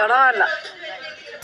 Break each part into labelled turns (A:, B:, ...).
A: തൊടവല്ല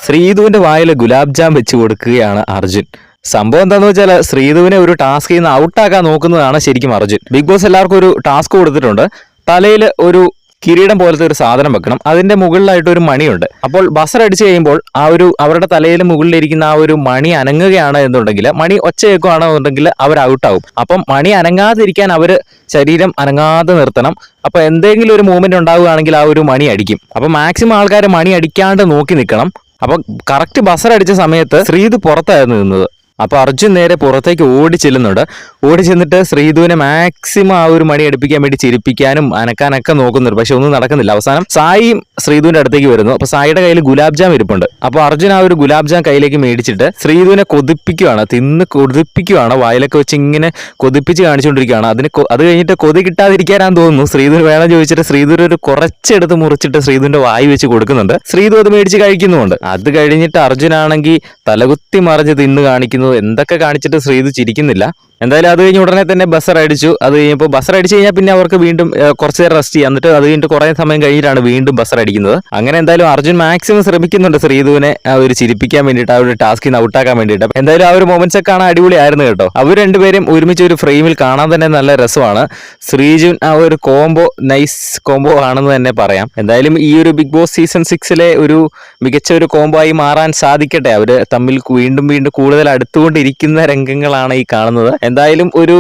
B: ശ്രീധുവിന്റെ വായിൽ ഗുലാബ് ജാം വെച്ച് കൊടുക്കുകയാണ് അർജുൻ. സംഭവം എന്താണെന്ന് വെച്ചാൽ ശ്രീധുവിനെ ഒരു ടാസ്കിൽ നിന്ന് ഔട്ടാക്കാൻ നോക്കുന്നതാണ് ശരിക്കും അർജുൻ. ബിഗ് ബോസ് എല്ലാവർക്കും ഒരു ടാസ്ക് കൊടുത്തിട്ടുണ്ട്. തലയിൽ ഒരു കിരീടം പോലത്തെ ഒരു സാധനം വെക്കണം. അതിന്റെ മുകളിലായിട്ട് ഒരു മണിയുണ്ട്. അപ്പോൾ ബസർ അടിച്ചു കഴിയുമ്പോൾ ആ ഒരു അവരുടെ തലയിൽ മുകളിലിരിക്കുന്ന ആ ഒരു മണി അനങ്ങുകയാണ് എന്നുണ്ടെങ്കിൽ മണി ഒച്ചയേക്കുകയാണെന്നുണ്ടെങ്കിൽ അവർ ഔട്ടാവും. അപ്പം മണി അനങ്ങാതിരിക്കാൻ അവർ ശരീരം അനങ്ങാതെ നിർത്തണം. അപ്പോൾ എന്തെങ്കിലും ഒരു മൂവ്മെന്റ് ഉണ്ടാവുകയാണെങ്കിൽ ആ ഒരു മണി അടിക്കും. അപ്പൊ മാക്സിമം ആൾക്കാർ മണി അടിക്കാണ്ട് നോക്കി നിൽക്കണം. അപ്പൊ കറക്റ്റ് ബസർ അടിച്ച സമയത്ത് ശ്രീത് പുറത്തായിരുന്നു നിന്നത്. അപ്പൊ അർജുൻ നേരെ പുറത്തേക്ക് ഓടി ചെല്ലുന്നുണ്ട്. ഓടി ചെന്നിട്ട് ശ്രീധുവിനെ മാക്സിമം ആ ഒരു മണി അടുപ്പിക്കാൻ വേണ്ടി ചിരിപ്പിക്കാനും അനക്കാനൊക്കെ നോക്കുന്നുണ്ട്. പക്ഷെ ഒന്നും നടക്കുന്നില്ല. അവസാനം സായിയും ശ്രീധുവിന്റെ അടുത്തേക്ക് വരുന്നു. അപ്പോൾ സായിയുടെ കയ്യിൽ ഗുലാബ് ജാം ഇരിപ്പുണ്ട്. അപ്പോൾ അർജുൻ ആ ഒരു ഗുലാബ് ജാം കയ്യിലേക്ക് മേടിച്ചിട്ട് ശ്രീധുവിനെ കൊതിപ്പിക്കുകയാണ്. തിന്ന് കൊതിപ്പിക്കുകയാണ്. വായിലൊക്കെ വെച്ച് ഇങ്ങനെ കൊതിപ്പിച്ച് കാണിച്ചുകൊണ്ടിരിക്കുകയാണ്. അതിന് അത് കഴിഞ്ഞിട്ട് കൊതി കിട്ടാതിരിക്കാനാന്ന് തോന്നുന്നു. ശ്രീധുവിന് വേണം ചോദിച്ചിട്ട് ശ്രീധുവിന് ഒരു കുറച്ചെടുത്ത് മുറിച്ചിട്ട് ശ്രീധുവിന്റെ വായി വെച്ച് കൊടുക്കുന്നുണ്ട്. ശ്രീധു അത് മേടിച്ച് കഴിക്കുന്നുമുണ്ട്. അത് കഴിഞ്ഞിട്ട് അർജുനാണെങ്കിൽ തലകുത്തി മറിഞ്ഞ് തിന്ന് കാണിക്കുന്നു. എന്തൊക്കെ കാണിച്ചിട്ട് ശ്രീത് ചിരിക്കുന്നില്ല. എന്തായാലും അത് കഴിഞ്ഞ് ഉടനെ തന്നെ ബസ് അടിച്ചു അത് കഴിഞ്ഞപ്പോൾ ബസ് അടിച്ചു കഴിഞ്ഞാൽ പിന്നെ അവർക്ക് വീണ്ടും കുറച്ച് നേരം റെസ്റ്റ് ചെയ്യാം. എന്നിട്ട് അത് കഴിഞ്ഞിട്ട് കുറേ സമയം കഴിഞ്ഞിട്ടാണ് വീണ്ടും ബസ് അടിക്കുന്നത് അങ്ങനെ എന്തായാലും അർജുൻ മാക്സിമം ശ്രമിക്കുന്നുണ്ട് ശ്രീധുവിനെ ആ ഒരു ചിരിപ്പിക്കാൻ വേണ്ടിയിട്ട് ആ ഒരു ടാസ്കിൽ നിന്ന് ഔട്ടാക്കാൻ വേണ്ടിയിട്ട്. എന്തായാലും ആ ഒരു മൊമെന്റ്സ് ഒക്കെ കാണാൻ അടിപൊളിയായിരുന്നു കേട്ടോ. അവർ രണ്ടുപേരും ഒരുമിച്ച് ഒരു ഫ്രെയിമിൽ കാണാൻ തന്നെ നല്ല രസമാണ്. ശ്രീജുൻ ആ ഒരു കോംബോ നൈസ് കോംബോ ആണെന്ന് തന്നെ പറയാം. എന്തായാലും ഈ ഒരു ബിഗ് ബോസ് സീസൺ സിക്സിലെ ഒരു മികച്ച ഒരു കോംബോ ആയി മാറാൻ സാധിക്കട്ടെ. അവർ തമ്മിൽ വീണ്ടും വീണ്ടും കൂടുതൽ അടുത്തുകൊണ്ടിരിക്കുന്ന രംഗങ്ങളാണ് ഈ കാണുന്നത്. എന്തായാലും ഒരു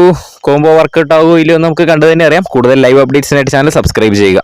B: കോംബോ വർക്കൗട്ട് ആവുമോ ഇല്ലയോ എന്ന് നമുക്ക് കണ്ടു തന്നെ അറിയാം. കൂടുതൽ ലൈവ് അപ്ഡേറ്റ്സിനായിട്ട് ചാനൽ സബ്സ്ക്രൈബ് ചെയ്യുക.